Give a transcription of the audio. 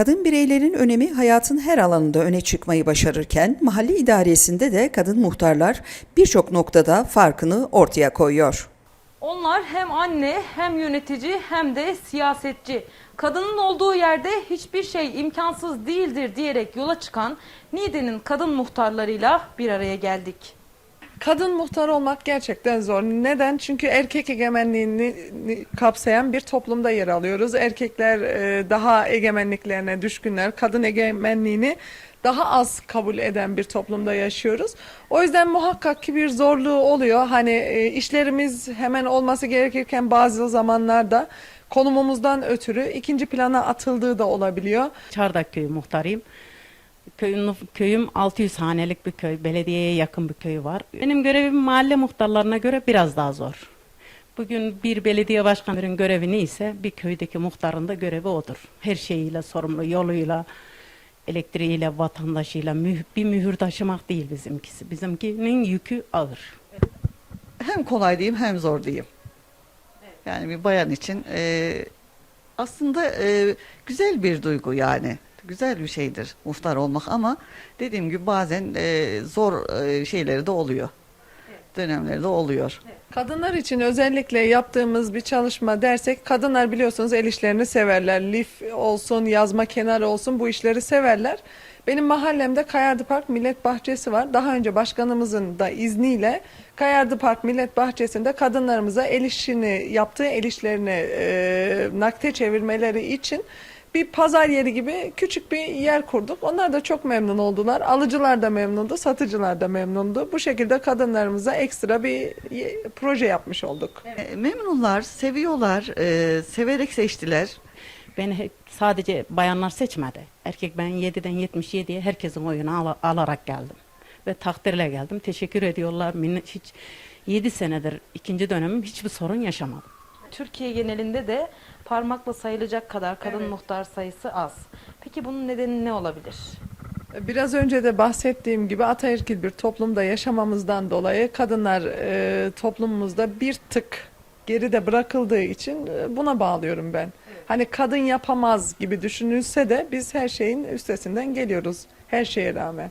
Kadın bireylerin önemi hayatın her alanında öne çıkmayı başarırken mahalle idaresinde de kadın muhtarlar birçok noktada farkını ortaya koyuyor. Onlar hem anne hem yönetici hem de siyasetçi. Kadının olduğu yerde hiçbir şey imkansız değildir diyerek yola çıkan Niğde'nin kadın muhtarlarıyla bir araya geldik. Kadın muhtar olmak gerçekten zor. Neden? Çünkü erkek egemenliğini kapsayan bir toplumda yer alıyoruz. Erkekler e, daha egemenliklerine düşkünler. Kadın egemenliğini daha az kabul eden bir toplumda yaşıyoruz. O yüzden muhakkak ki bir zorluğu oluyor. Hani e, işlerimiz hemen olması gerekirken bazı zamanlarda konumumuzdan ötürü ikinci plana atıldığı da olabiliyor. Çardak köyü muhtarıyım. Köyün, köyüm 600 hanelik bir köy. Belediyeye yakın bir köy var. Benim görevim mahalle muhtarlarına göre biraz daha zor. Bugün bir belediye başkanının görevi neyse bir köydeki muhtarın da görevi odur. Her şeyiyle sorumlu, yoluyla, elektriğiyle, vatandaşıyla bir mühür taşımak değil bizimkisi. Bizimkinin yükü ağır. hem kolay diyeyim hem zor diyeyim. Yani bir bayan için e, aslında e, güzel bir duygu yani. Güzel bir şeydir muhtar olmak ama dediğim gibi bazen e, zor e, şeyleri de oluyor. Dönemleri de oluyor. Kadınlar için özellikle yaptığımız bir çalışma dersek kadınlar biliyorsunuz el işlerini severler. Lif olsun, yazma kenarı olsun bu işleri severler. Benim mahallemde Kayardı Park Millet Bahçesi var. Daha önce başkanımızın da izniyle Kayardı Park Millet Bahçesi'nde kadınlarımıza el işini yaptığı el işlerini e, nakde çevirmeleri için bir pazar yeri gibi küçük bir yer kurduk. Onlar da çok memnun oldular. Alıcılar da memnundu, satıcılar da memnundu. Bu şekilde kadınlarımıza ekstra bir proje yapmış olduk. E, memnunlar, seviyorlar, e, severek seçtiler. Beni hep sadece bayanlar seçmedi. Erkek ben 7'den 77'ye herkesin oyunu ala- alarak geldim. Ve takdirle geldim. Teşekkür ediyorlar. Hiç 7 senedir ikinci dönemim hiçbir sorun yaşamadım. Türkiye genelinde de parmakla sayılacak kadar kadın muhtar sayısı az. Peki bunun nedeni ne olabilir? Biraz önce de bahsettiğim gibi ataerkil bir toplumda yaşamamızdan dolayı kadınlar e, toplumumuzda bir tık geride bırakıldığı için e, buna bağlıyorum ben. Hani kadın yapamaz gibi düşünülse de biz her şeyin üstesinden geliyoruz her şeye rağmen.